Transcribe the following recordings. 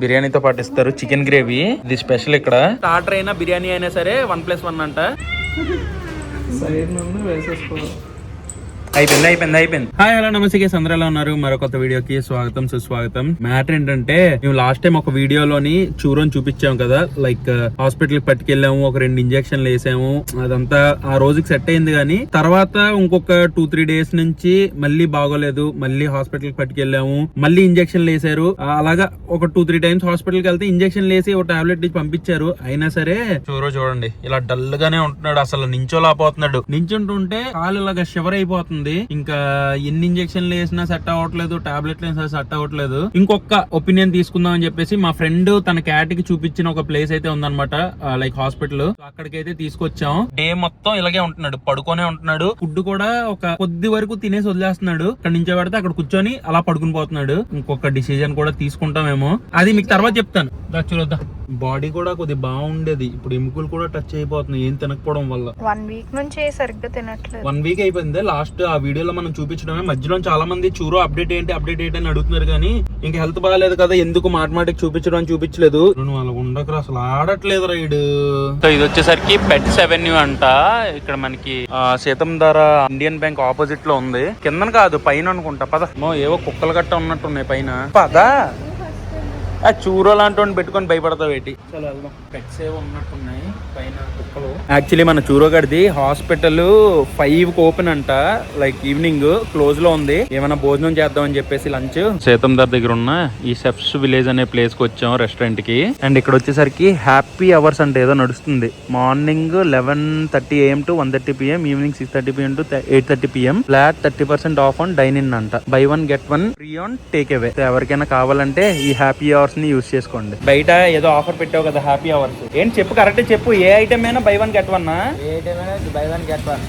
బిర్యానీతో పాటు ఇస్తారు. చికెన్ గ్రేవీ ఇది స్పెషల్ ఇక్కడ. స్టార్టర్ అయినా బిర్యానీ అయినా సరే వన్ ప్లస్ వన్ అంట. సైడ్ నుండి వేసేసుకోవాలి. అయిపోయింది అయిపోయింది అయిపోయింది. హాయ్ హలో నమస్తే గేస్ అందరూ ఎలా ఉన్నారు? మరో కొత్త వీడియోకి స్వాగతం సుస్వాగతం. మ్యాటర్ ఏంటంటే మేము లాస్ట్ టైం ఒక వీడియోలోని చూరోని చూపించాం కదా. లైక్ హాస్పిటల్ పట్టుకెళ్ళాము ఒక రెండు ఇంజక్షన్లు వేసాము. అదంతా ఆ రోజుకి సెట్ అయింది కానీ తర్వాత ఇంకొక టూ త్రీ డేస్ నుంచి మళ్ళీ బాగోలేదు. మళ్ళీ హాస్పిటల్ పట్టుకెళ్ళాము. మళ్ళీ ఇంజక్షన్లు వేసారు అలాగా ఒక టూ త్రీ టైమ్స్ హాస్పిటల్కి వెళ్తే ఇంజక్షన్ వేసి ఒక టాబ్లెట్ ఇచ్చి పంపించారు. అయినా సరే చూరో చూడండి. ఇలా డల్ గానే ఉంటున్నాడు. అసలు నించోలేకపోతున్నాడు. నించుంటుంటే కాలు ఇలాగా షివర్ అయిపోతుంది. ఇంకా ఎన్ని ఇంజక్షన్లు వేసినా సెట్ అవ్వట్లేదు టాబ్లెట్లు వేసినా సెట్ అవ్వట్లేదు. ఇంకొక ఒపీనియన్ తీసుకుందాం అని చెప్పేసి మా ఫ్రెండ్ తన క్యాట్కి చూపించిన ఒక ప్లేస్ అయితే ఉందన్నమాట లైక్ హాస్పిటల్. అక్కడికైతే తీసుకొచ్చాం. డే మొత్తం ఇలాగే ఉంటున్నాడు పడుకోనే ఉంటున్నాడు. ఫుడ్ కూడా ఒక కొద్ది వరకు తినేసి వదిలేస్తున్నాడు. అక్కడ నుంచి పెడితే అక్కడ కూర్చొని అలా పడుకుని పోతున్నాడు. ఇంకొక డిసిజన్ కూడా తీసుకుంటామేమో. అది మీకు తర్వాత చెప్తాను. చూద్దాం బాడీ కూడా కొద్దిగా బాగుండేది. ఇప్పుడు ఎముకలు కూడా టచ్ అయిపోతున్నాయి. ఏం తినకపోవడం వల్ల. వన్ వీక్ నుంచి సరిగ్గా తినట్లేదు. వన్ వీక్ అయిపోయింది. లాస్ట్ ఆ వీడియోలో మనం చూపించడమే. మధ్యలో చాలా మంది చూరు అప్డేట్ ఏంటి అప్డేట్ ఏంటి అని అడుగుతున్నారు కానీ ఇంకా హెల్త్ బాగాలేదు కదా ఎందుకు మాటమాటికి చూపించడం అని చూపించలేదు. నువ్వు అలా ఉండకరా అసలు ఆడట్లేదు రైడ్ సో ఇది వచ్చేసరికి పెట్స్ అవెన్యూ అంట. ఇక్కడ మనకి సీతం ధర ఇండియన్ బ్యాంక్ ఆపోజిట్లో ఉంది. కిందన కాదు పైన అనుకుంటా. పద. ఏవో కుక్కలు గట్ట ఉన్నట్టున్నాయి పైన. పదా. ఆ చూరో లాంటి వాడిని పెట్టుకొని భయపడతావు ఏంటి? చలో వెళ్దాం. పెట్స్ ఏవో ఉన్నట్టున్నాయి. పైన కుక్కలు. యాక్చువల్లీ మన చూరో గడిది హాస్పిటల్ ఫైవ్కి ఓపెన్ అంట. లైక్ ఈవినింగ్ క్లోజ్లో ఉంది. ఏమైనా భోజనం చేద్దాం అని చెప్పేసి లంచ్. సేతం దార్ దగ్గర ఉన్న ఈ సెప్స్ విలేజ్ అనే ప్లేస్కి వచ్చాం రెస్టారెంట్కి. అండ్ ఇక్కడ వచ్చేసరికి హ్యాపీ అవర్స్ అంటే. ఏదో నడుస్తుంది. Morning eleven thirty AM to one thirty PM evening six thirty PM to eight thirty PM flat thirty percent off on dine in అంట. Buy one get one free on take away ఎవరికైనా కావాలంటే ఈ happy అవర్స్ని use చేసుకోండి. బయట ఏదో offer పెట్టావు కదా happy hours ఏంటి చెప్పు కరెక్ట్ చెప్పు ఏ ఐటమ్ అయినా బై వన్ గెట్ వన్ ఏదైనా buy one get one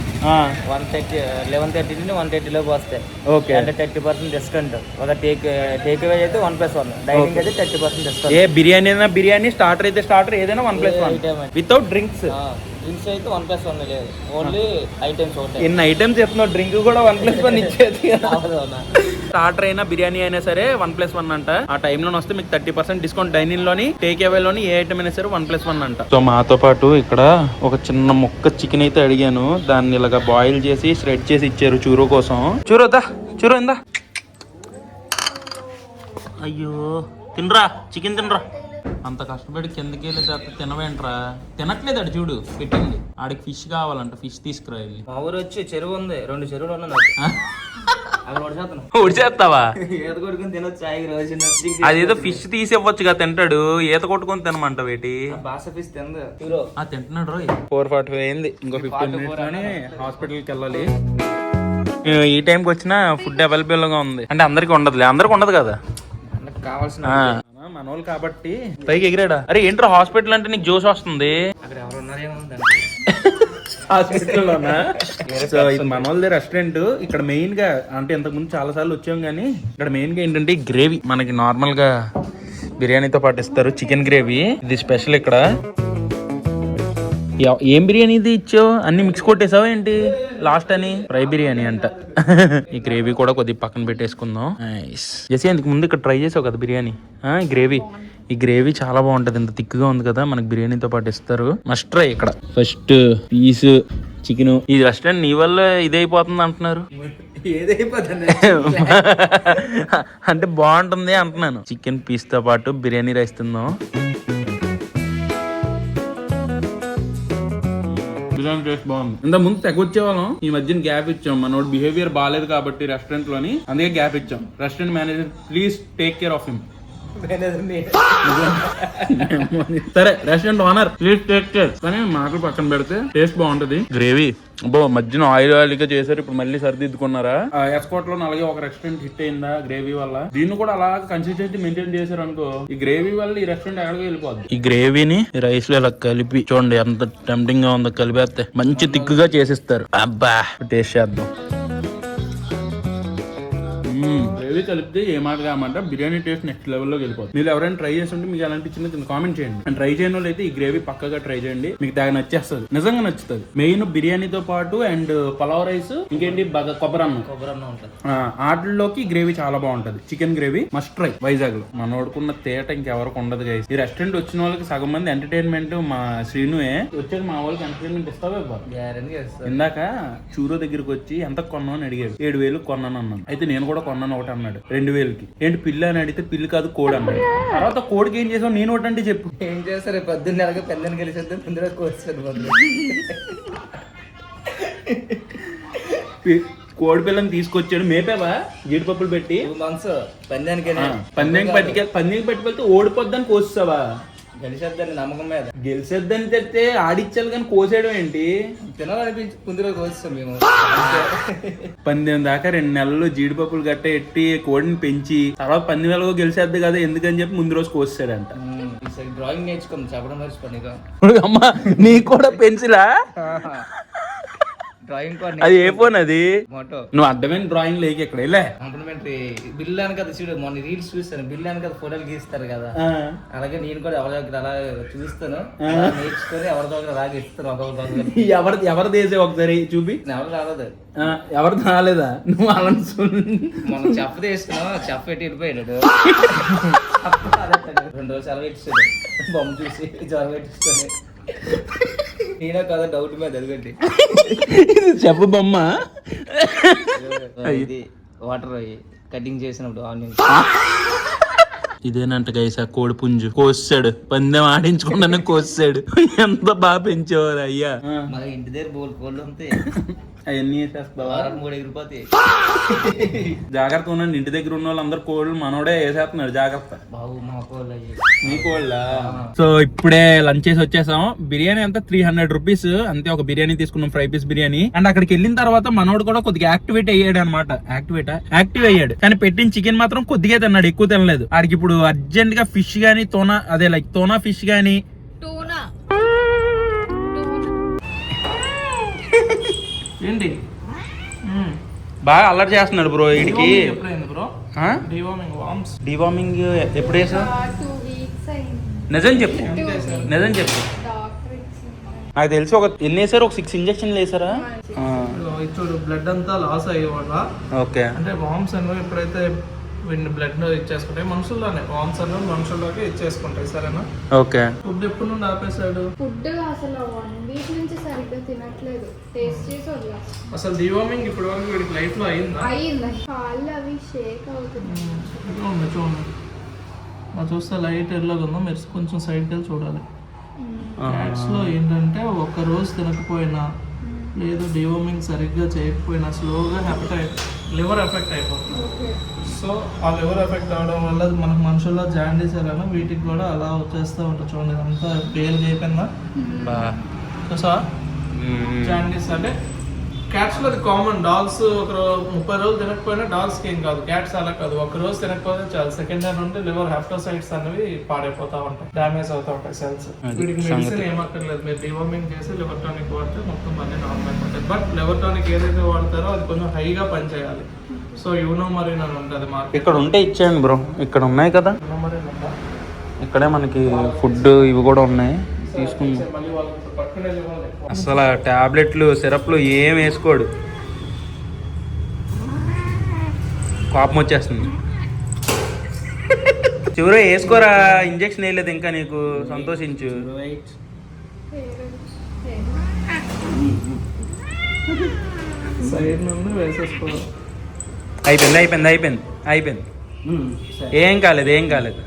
one thirty eleven thirty నుండి వన్ థర్టీ లోపు వస్తాయి. ఓకే. అంటే థర్టీ పర్సెంట్ డిస్కౌంట్ ఒక టేక్ టేక్ అవే అయితే వన్ ప్లస్ వన్ డైనింగ్ అయితే థర్టీ పర్సెంట్ డిస్కౌంట్ ఏ బిర్యానీ అయినా బిర్యానీ స్టార్టర్ అయితే స్టార్టర్ ఏదైనా one plus one. Without drinks drinks అయితే వన్ ప్లస్ వన్ లేదు. ఓన్లీ ఐటమ్స్ ఒకటే. ఎన్ని ఐటమ్స్ చెప్తున్నావు డ్రింక్ కూడా వన్ ప్లస్ వన్ ఇచ్చేది. స్టార్టర్ అయినా బిర్యానీ అయినా సరే వన్ ప్లస్ వన్ అంట. ఆ టైంలో వస్తే మీకు థర్టీ పర్సెంట్ డిస్కౌంట్ డైనింగ్లోని టేక్ అవే లోని ఏ ఐటమ్ అయినా సరే వన్ ప్లస్ వన్ అంట. సో మాతో పాటు ఇక్కడ ఒక చిన్న ముక్క చికెన్ అయితే అడిగాను. దాన్ని ఇలాగా బాయిల్ చేసి ష్రెడ్ చేసి ఇచ్చారు చూరో కోసం. చూరో దా చూరో ఇందా? అయ్యో. తినరా. చికెన్ తినరా. అంత కష్టపడి కిందకి వెళ్ళి తర్వాత తినవేంట్రా? తినట్లేదు అడు చూడు పెట్టింది. ఆడికి ఫిష్ కావాలంట ఫిష్ తీసుకురా వెళ్ళి. మా ఊరు వచ్చి చెరువు ఉంది రెండు చెరువులు ఉన్నాయి నాకు. అక్కడ పడిచేస్తాను ఉడిచేస్తావా ఈత కొడుకుని తినొచ్చు? హాయిగా రోజు అదేదో ఫిష్ తీసి ఇవ్వచ్చుగా తింటాడు ఈత కొట్టుకొని తినమంట వేటి బాస ఫిష్ తింది. హీరో ఆ తింటున్నాడు రోయ్. ఫోర్ ఫార్టీ ఫైవ్ అయింది ఇంకో ఫిఫ్టీన్ మినిట్స్లోనే హాస్పిటల్కి వెళ్ళాలి. ఈ టైంకి వచ్చిన ఫుడ్ అవైలబుల్గా ఉంది. అంటే అందరికి ఉండదులే అందరికి ఉండదు కదా? కావాల్సిన ఆ, మన వాళ్ళు కాబట్టి పైకి ఎగిరాడా? అరే ఏంట్రా హాస్పిటల్ అంటే నీకు జోష్ వస్తుంది? అక్కడ ఎవరు ఉన్నారేమో హాస్పిటల్లోనా సో ఇది మన వాళ్ళది రెస్టారెంట్ ఇక్కడ మెయిన్గా అంటే ఇంతకు ముందు చాలా సార్లు వచ్చాం కానీ ఇక్కడ మెయిన్గా ఏంటంటే గ్రేవీ మనకి నార్మల్గా బిర్యానీతో పాటు ఇస్తారు చికెన్ గ్రేవీ ఇది స్పెషల్ ఇక్కడ. ఏం బిర్యానీ ఇది ఇచ్చావు? అన్ని మిక్స్ కొట్టేసావా ఏంటి? లాస్ట్ అని? ఫ్రై బిర్యానీ అంట. ఈ గ్రేవీ కూడా కొద్దిగా పక్కన పెట్టేసుకుందాం. నైస్ జెసి అందుకు ముందు ఇక్కడ ట్రై చేసావు కదా బిర్యానీ? ఆ, గ్రేవీ. ఈ గ్రేవీ చాలా బాగుంటది. ఇంత థిక్గా ఉంది కదా మనకి బిర్యానీతో పాటు ఇస్తారు. మస్ట్ ట్రై ఇక్కడ. ఫస్ట్ పీస్ చికెన్ ఈ రెస్టారెంట్ నీ వల్ల ఇదైపోతుంది అంటున్నారు. అంటే బాగుంటుంది అంటున్నాను. చికెన్ పీస్తో పాటు బిర్యానీ రైస్ తిందాం. బిర్యానీ టేస్ట్ బాగుంది. ఇంత ముందు తెగొచ్చే వాళ్ళం ఈ మధ్యన గ్యాప్ ఇచ్చాం. మనోడు బిహేవియర్ బాగాలేదు కాబట్టి రెస్టారెంట్లోని అందుకే గ్యాప్ ఇచ్చాం. Restaurant manager please take care of him సరే restaurant owner please take care కానీ మాకు పక్కన పెడితే టేస్ట్ బాగుంటది. గ్రేవీ అబ్బో మధ్యన ఆయిల్ ఆయిల్గా చేశారు ఇప్పుడు మళ్ళీ సరిదిద్దుకున్నారా? ఎక్స్పోర్ట్లో అలాగే ఒక రెస్టారెంట్ హిట్ అయిందా గ్రేవీ వల్ల? దీన్ని కూడా అలా కన్సిస్టెన్సీ మెయింటైన్ చేశారు అనుకో ఈ గ్రేవీ వల్ల ఈ రెస్టారెంట్ ఎక్కడికి వెళ్ళిపోద్ది. ఈ గ్రేవీని రైస్లో ఇలా కలిపి చూడండి ఎంత టెంప్టింగ్గా ఉందో కలిపేస్తే మంచి తిక్కుగా చేసిస్తారు. అబ్బా టేస్ట్ చేద్దాం. గ్రేవీ కలిపితే ఏ మాట కామాట బిర్యానీ టేస్ట్ నెక్స్ట్ లెవెల్లోకి వెళ్ళిపోతుంది. మీరు ఎవరైనా ట్రై చేస్తుంటే మీకు ఎలా అనిపించిందో కింద కామెంట్ చేయండి. అండ్ ట్రై చేయని వాళ్ళు అయితే ఈ గ్రేవీ పక్కగా ట్రై చేయండి. మీకు తెగ నచ్చేస్తుంది. నిజంగా నచ్చుతుంది. మెయిన్ బిర్యానీతో పాటు అండ్ పలావ్ రైస్ ఇంకేంటి? బాగా కొబ్బరి అన్నం. కొబ్బరి అన్నం ఉంటుంది. ఆటల్లోకి గ్రేవీ చాలా బాగుంటది. చికెన్ గ్రేవీ మస్ట్ ట్రై వైజాగ్లో మన వాడుకున్న తేట ఇంకెవరికి ఉండదు గైస్ ఈ రెస్టారెంట్ వచ్చిన వాళ్ళకి సగం మంది ఎంటర్టైన్మెంట్ మా శ్రీనుయే వచ్చాక మా వాళ్ళకి ఎంటర్టైన్మెంట్ ఇస్తావే ఇందాక చూరు దగ్గరికి వచ్చి ఎంత కొన్నావు అని అడిగాడు. ఏడు వేలు కొన్నాను అన్నాను. అయితే నేను కూడా కొన్నాను ఒకటి అన్నాడు. రెండు వేలకి. ఏంటి పిల్లి అని అడిగితే పిల్లి కాదు కోడి అన్నాడు తర్వాత కోడికి ఏం చేసావు? నేను ఒకటి అంటే చెప్పు. ఏం చేస్తారు పొద్దున్న నెలకి పెద్దని కలిసి ముందుగా పి- కోడి పిల్లని తీసుకొచ్చాడు. మేపేవా? జీడిపప్పులు పెట్టి. టూ మంత్స్ పందానికి ఆ, పందెంకి పట్టుకెళ్ళి పందెంకి పట్టుకెళ్తే ఓడిపోద్దని కోస్తావా గెలిచేద్దని నమ్మకం మీద. గెలిచేద్దని తెస్తే ఆడిచ్చాలి కానీ కోసేయడం ఏంటి? తినాలనిపించి ముందుగా కోస్తాం మేము. పందెం దాకా రెండు నెలలు జీడిపప్పులు గట్ట ఎట్టి కోడిని పెంచి తర్వాత పంది నెలలో గెలిచేద్ది కదా ఎందుకని చెప్పి ముందు రోజు కోసాడంట డ్రాయింగ్ నేర్చుకుంది. చెప్పడం మర్చిపోయి అమ్మా నీకు కూడా పెన్సిలా? డ్రాయింగ్ అది ఏ ఫోన్ అది? నువ్వు అడ్డమైన డ్రాయింగ్ లేక ఇక్కడ వెళ్ళే. కాంప్లిమెంటరీ బిల్ అని కదా చూడు మొన్న రీల్స్ చూస్తాను బిల్ అని కదా ఫోటోలు గీస్తారు కదా. అలాగే నేను కూడా ఎవరి దగ్గర అలా చూస్తాను. నేర్చుకొని ఎవరి దగ్గర అలాగే ఇస్తాను ఒక్కొక్క దగ్గర ఎవరు ఎవరు దేసే ఒకసారి చూపి. ఎవరు రాలేదు. ఎవరు రాలేదా? నువ్వు అలా మొన్న చెప్ప తీసుకున్నాం చెప్ప పెట్టి వెళ్ళిపోయాడు. రెండు రోజులు సెలవు ఇచ్చాడు. బొమ్మ చూసి జ్వరం పెట్టిస్తాను. నేనే కదా డౌట్ మీద ఎదుగండి చెప్పు బొమ్మ. ఇది వాటర్ కటింగ్ చేసినప్పుడు ఆనియన్ ఇదేనంట గైసా కోడి పుంజు. కోసాడు పందెం ఆడించకుండానే కోసాడు ఎంత బాగా పెంచేవారు అయ్యా. మా ఇంటి దగ్గర బోల్ కోళ్ళు ఉంటాయి అవన్నీ వేసేస్తావా? వారానికి మూడు ఎగిరిపోతాయి జాగ్రత్త ఉండండి. ఇంటి దగ్గర ఉన్న వాళ్ళందరూ కోళ్ళు మనోడే వేసేస్తున్నాడు. జాగ్రత్త. బాబు మా కోళ్ళు అయ్యి. మీ కోళ్ళ? సో ఇప్పుడే లంచ్ చేసి వచ్చేసాం. బిర్యానీ అంతా త్రీ హండ్రెడ్ రూపీస్ అంతే ఒక బిర్యానీ తీసుకున్నాం ఫ్రై పీస్ బిర్యానీ. అండ్ అక్కడికి వెళ్ళిన తర్వాత మనోడు కూడా కొద్దిగా యాక్టివేట్ అయ్యాడు అనమాట యాక్టివేట్? యాక్టివ్ అయ్యాడు. కానీ పెట్టిన చికెన్ మాత్రం కొద్దిగా తిన్నాడు. ఎక్కువ తినలేదు. ఆడికి ఇప్పుడు అర్జెంట్గా ఫిష్ గానీ తోనా అదే లైక్ తోనా ఫిష్ గానీ ఏంటి? బాగా అల్లరి చేస్తున్నాడు బ్రో వీడికి. ఎప్పుడైంది బ్రో? డివార్మింగ్ వామ్స్ డివార్మింగ్ ఎప్పుడు వేసా అయింది. నిజం చెప్పు. నిజం చెప్పు. నాకు తెలిసి ఒక ఎన్ని వేసారు? ఒక సిక్స్ ఇంజక్షన్లు వేసారా? చూడు బ్లడ్ అంతా లాస్ అయ్యే వల్ల ఓకే. అంటే వామ్స్ అనేవి ఎప్పుడైతే వీడిని బ్లడ్ ఇచ్చేసుకుంటాయి. మనుషుల్లోనే వామ్స్ అనేవి మనుషుల్లోకి ఇచ్చేసుకుంటాయి సరేనా? ఓకే. ఫుడ్ ఎప్పుడు నుండి ఆపేశాడు ఫుడ్ అసలు వన్ వీక్ నుంచి సరిగ్గా తినట్లేదు. టేస్ట్ చేసి అసలు డివార్మింగ్ ఇప్పటి వరకు వీడికి లైఫ్లో అయిందా. అయ్యింది కాళ్ళు అవి షేక్ అవుతున్నాయి. చూడండి చూడండి. మా చూస్తే లైట్ ఎల్లోగా ఉందో? మీరు కొంచెం సైడ్కి వెళ్ళి చూడాలి. క్యాట్స్లో ఏంటంటే ఒక రోజు తినకపోయినా లేదు డివోమింగ్ సరిగ్గా చేయకపోయినా స్లోగా హెపటైట్ లివర్ ఎఫెక్ట్ అయిపోతుంది. సో ఆ లివర్ ఎఫెక్ట్ అవడం వల్ల మనకు మనుషుల్లో జాండీస్ ఎలానో వీటికి కూడా అలా వచ్చేస్తూ ఉంటుంది చూడండి ఇదంతా పేలు అయిపోయిందా చూసా జాండీస్ అంటే క్యాట్స్లో అది కామన్ డాగ్స్ ఒక రో- ముప్పై రోజులు తినకపోయినా డాగ్స్కి ఏం కాదు. క్యాట్స్ అలా కాదు. ఒక రోజు తినకపోతే చాలు. సెకండ్ హ్యాండ్ ఉంటే లివర్ హెప్టోసైట్స్ అనేవి పాడైపోతా ఉంటాయి. డామేజ్ అవుతా ఉంటాయి సెల్స్ వీటికి మెడిసిన్ ఏమక్కర్లేదు మీరు డివార్మింగ్ చేసి లివర్ టానిక్ వాడితే మొత్తం అన్ని నార్మల్ అయిపోతాయి బట్ లివర్ టానిక్ ఏదైతే వాడతారో అది కొంచెం హైగా పనిచేయాలి. సో యూనో మరీన్ అని ఉంటుంది మార్కెట్ ఇక్కడ ఉంటే ఇచ్చేయండి బ్రో ఇక్కడ ఉన్నాయి కదా. ఇక్కడే మనకి ఫుడ్ ఇవి కూడా ఉన్నాయి. తీసుకుందాం. అసలు టాబ్లెట్లు సిరప్లు ఏం వేసుకోడు. కోపం వచ్చేస్తుంది. చివరి వేసుకోరా? ఇంజక్షన్ వేయలేదు ఇంకా నీకు. సంతోషించు. అయిపోయింది అయిపోయింది అయిపోయింది అయిపోయింది. ఏం కాలేదు ఏం కాలేదు.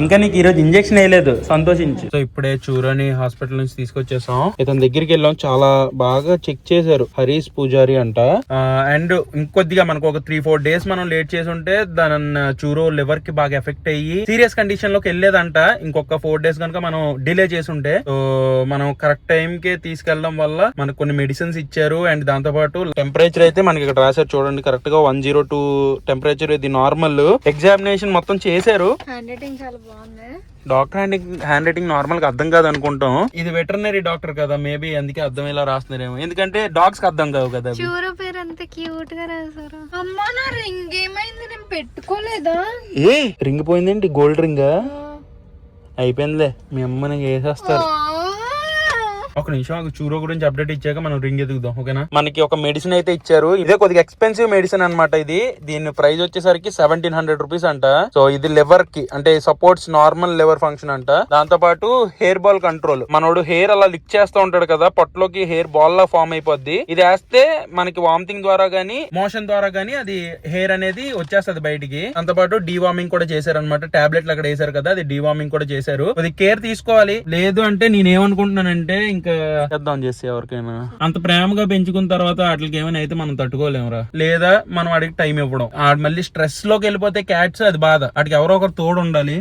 ఇంకా నీకు ఈరోజు ఇంజక్షన్ వేయలేదు సంతోషించు. సో ఇప్పుడే చూరని హాస్పిటల్ నుంచి తీసుకొచ్చేసాం. ఇతని దగ్గరికి వెళ్ళాం చాలా బాగా చెక్ చేశారు. హరీష్ పూజారి అంట. అండ్ ఇంకొద్దిగా మనకు ఒక త్రీ ఫోర్ డేస్ మనం లేట్ చేసి ఉంటే దాని చూరో లివర్కి బాగా ఎఫెక్ట్ అయ్యి సీరియస్ కండిషన్లోకి వెళ్ళేదంట. ఇంకొక ఫోర్ డేస్ కనుక మనం డిలే చేసి ఉంటే. సో మనం కరెక్ట్ టైం కే తీసుకెళ్ళడం వల్ల మనకు కొన్ని మెడిసిన్స్ ఇచ్చారు. అండ్ దాంతో పాటు టెంపరేచర్ అయితే మనకి ఇక్కడ రాశారు చూడండి కరెక్ట్గా వన్ జీరో టూ టెంపరేచర్ ఇది నార్మల్ ఎగ్జామినేషన్ మొత్తం చేశారు. డాక్టర్ హ్యాండ్ హ్యాండ్ రైటింగ్ నార్మల్గా అర్థం కాదు అనుకుంటాం ఇది వెటర్నరీ డాక్టర్ కదా మేబీ అందుకే అర్థం ఇలా రాస్తున్నారేమో. ఎందుకంటే డాగ్స్కి అర్థం కావు కదా. చూరు పేరు అంత క్యూట్గా రాసారు అమ్మా నా రింగ్ ఏమైంది? నేను పెట్టుకోలేదా? ఏ రింగ్ పోయిందేంటి? గోల్డ్ రింగ్ అయిపోయిందిలే మీ అమ్మ నాకు వేసేస్తారు ఒక నిమిషం ఆగు, చూరో గురించి అప్డేట్ ఇచ్చాక మనం రింగ్ ఎదుగుదాం ఓకేనా? మనకి ఒక మెడిసిన్ అయితే ఇచ్చారు. ఇదే కొద్దిగా ఎక్స్పెన్సివ్ మెడిసిన్ అన్నమాట ఇది. దీని ప్రైస్ వచ్చేసరికి సెవెంటీన్ హండ్రెడ్ రూపీస్ అంట. సో ఇది లివర్కి అంటే సపోర్ట్స్ నార్మల్ లివర్ ఫంక్షన్ అంట. దాంతో పాటు హెయిర్ బాల్ కంట్రోల్ మనోడు హెయిర్ అలా లిక్ చేస్తూ ఉంటాడు కదా పొట్టలోకి హెయిర్ బాల్ లా ఫామ్ అయిపోద్ది. ఇది వేస్తే మనకి వామిటింగ్ ద్వారా గానీ మోషన్ ద్వారా గానీ అది హెయిర్ అనేది వచ్చేస్తుంది బయటికి. దాంతో పాటు డీవార్మింగ్ కూడా చేశారు అనమాట టాబ్లెట్లు అక్కడ వేశారు కదా అది డీవార్మింగ్ కూడా చేశారు. అది కేర్ తీసుకోవాలి. లేదు అంటే నేనేమనుకుంటున్నానంటే ఇంకా చేద్దాం చేసి ఎవరికైనా. అంత ప్రేమగా పెంచుకున్న తర్వాత వాటికి ఏమైనా అయితే మనం తట్టుకోలేమురా. లేదా మనం వాడికి టైం ఇవ్వడం. ఆడు మళ్ళీ స్ట్రెస్లోకి వెళ్ళిపోతే క్యాట్స్ అది బాధ. వాటికి ఎవరో ఒకరు తోడు ఉండాలి.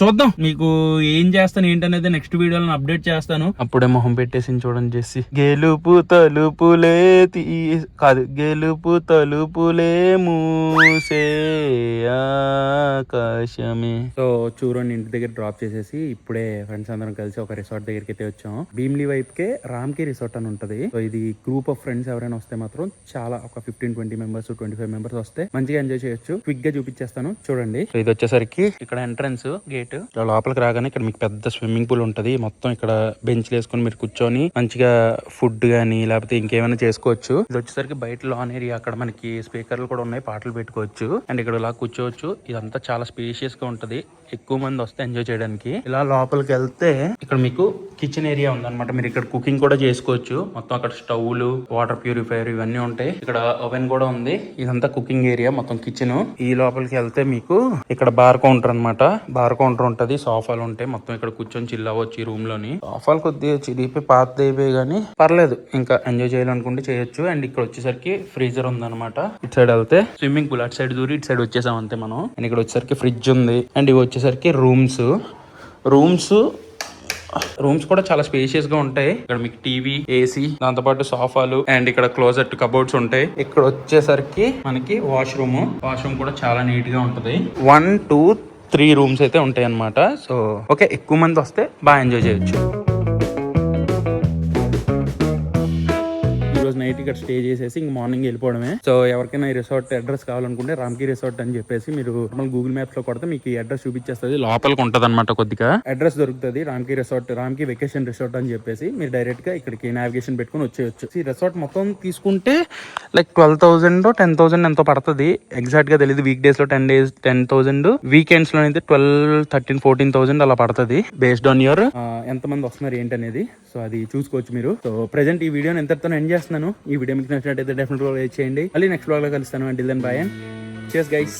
చూద్దాం. మీకు ఏం చేస్తాను ఏంటనేది నెక్స్ట్ వీడియోలో అప్డేట్ చేస్తాను. అప్పుడే మొహం పెట్టేసి చూడండి చేసి గెలుపు తలుపులే తీ కాదు గెలుపు తలుపులే మూసే ఆకాశమే. సో చూడండి ఇంటి దగ్గర డ్రాప్ చేసేసి ఇప్పుడే ఫ్రెండ్స్ అందరం కలిసి ఒక రిసార్ట్ దగ్గరికి అయితే వచ్చాం. భీమ్లీ వైప్ కే రామ్కే రిసార్ట్ అని ఉంటది. సో ఇది గ్రూప్ ఆఫ్ ఫ్రెండ్స్ ఎవరైనా వస్తే మాత్రం చాలా ఒక fifteen twenty members twenty five members వస్తే మంచిగా ఎంజాయ్ చేయొచ్చు. క్విక్గా చూపించేస్తాను. చూడండి. సో ఇది వచ్చేసరికి ఇక్కడ ఎంట్రన్స్ గేట్. లోపలికి రాగానే ఇక్కడ మీకు పెద్ద స్విమ్మింగ్ పూల్ ఉంటది. మొత్తం ఇక్కడ బెంచ్ వేసుకొని మీరు కూర్చొని మంచిగా ఫుడ్ గానీ లేకపోతే ఇంకేమైనా చేసుకోవచ్చు. ఇది వచ్చేసరికి బయట లాన్ ఏరియా అక్కడ మనకి స్పీకర్లు కూడా ఉన్నాయి. పాటలు పెట్టుకోవచ్చు. అండ్ ఇక్కడ ఇలా కూర్చోవచ్చు. ఇదంతా చాలా స్పేషియస్గా ఉంటది. ఎక్కువ మంది వస్తే ఎంజాయ్ చేయడానికి. ఇలా లోపలికి వెళ్తే ఇక్కడ మీకు కిచెన్ ఏరియా ఉందన్నమాట. మీరు ఇక్కడ ఇక్కడ కుకింగ్ కూడా చేసుకోవచ్చు. మొత్తం అక్కడ స్టవ్లు వాటర్ ప్యూరిఫైయర్ ఇవన్నీ ఉంటాయి. ఇక్కడ ఓవెన్ కూడా ఉంది. ఇదంతా కుకింగ్ ఏరియా మొత్తం కిచెన్ ఈ లోపలికి వెళ్తే మీకు ఇక్కడ బార్ కౌంటర్ అన్నమాట. బార్ కౌంటర్ ఉంటది. సోఫాలు ఉంటాయి. మొత్తం ఇక్కడ కూర్చొని చిల్ అవ్వచ్చు ఈ రూమ్లోని. సోఫాలు కొద్దిగా చిరిగిపోయి పాత అయిపోయి కానీ పర్లేదు. ఇంకా ఎంజాయ్ చేయాలనుకుంటే చేయొచ్చు. అండ్ ఇక్కడ వచ్చేసరికి ఫ్రీజర్ ఉందన్నమాట. ఇటు సైడ్ వెళ్తే స్విమ్మింగ్ పూల్ అటు సైడ్ దూరి ఇటు సైడ్ వచ్చేసాం అంతే మనం. అండ్ ఇక్కడ వచ్చేసరికి ఫ్రిడ్జ్ ఉంది. అండ్ ఇవి వచ్చేసరికి రూమ్స్ రూమ్స్ రూమ్స్ కూడా చాలా స్పేషియస్గా ఉంటాయి. ఇక్కడ మీకు టీవీ ఏసీ దాంతో పాటు సోఫాలు అండ్ ఇక్కడ క్లోజెట్ కబోర్డ్స్ ఉంటాయి. ఇక్కడ వచ్చేసరికి మనకి వాష్రూమ్ వాష్రూమ్ కూడా చాలా నీట్గా ఉంటది. వన్ టూ త్రీ రూమ్స్ అయితే ఉంటాయి అన్నమాట సో ఓకే ఎక్కువ మంది వస్తే బాగా ఎంజాయ్ చేయొచ్చు. నైట్ ఇక్కడ స్టే చేసేసి ఇంక మార్నింగ్ వెళ్ళిపోవడమే. సో ఎవరికైనా ఈ రిసార్ట్ అడ్రస్ కావాలనుకుంటే రామ్కి రిసార్ట్ అని చెప్పేసి మీరు నార్మల్ గూగుల్ మ్యాప్స్లో కొడితే మీకు ఈ అడ్రస్ చూపించేస్తుంది. లోపలికి ఉంటుంది అనమాట కొద్దిగా. అడ్రస్ దొరుకుతుంది రామ్కి రిసార్ట్ రామ్కి వెకేషన్ రిసార్ట్ అని చెప్పేసి మీరు డైరెక్ట్గా ఇక్కడికి నావిగేషన్ పెట్టుకుని వచ్చేయచ్చు. ఈ రిసార్ట్ మొత్తం తీసుకుంటే like twelve thousand ten thousand ఎంతో పడుతుంది. ఎగ్జాక్ట్గా తెలియదు వీక్ డేస్లో టెన్ డేస్ టెన్ థౌసండ్ వీకెండ్స్లో అయితే ట్వెల్వ్ థర్టీన్ ఫోర్టీన్ థౌసండ్ అలా పడుతుంది బేస్డ్ ఆన్ యువర్ ఎంత మంది వస్తున్నారు ఏంటనేది. సో అది చూసుకోవచ్చు మీరు. సో ప్రెసెంట్ ఈ వీడియోని ఎంతతో ఎండ్ చేస్తున్నాను. ఈ వీడియో మీకు నచ్చినట్టయితే డెఫినెట్గా చేయండి. మళ్ళీ నెక్స్ట్ బ్లాగ్లో కలుస్తాను. అండి దెన్ బాయ్ అండ్ చేస్ గైస్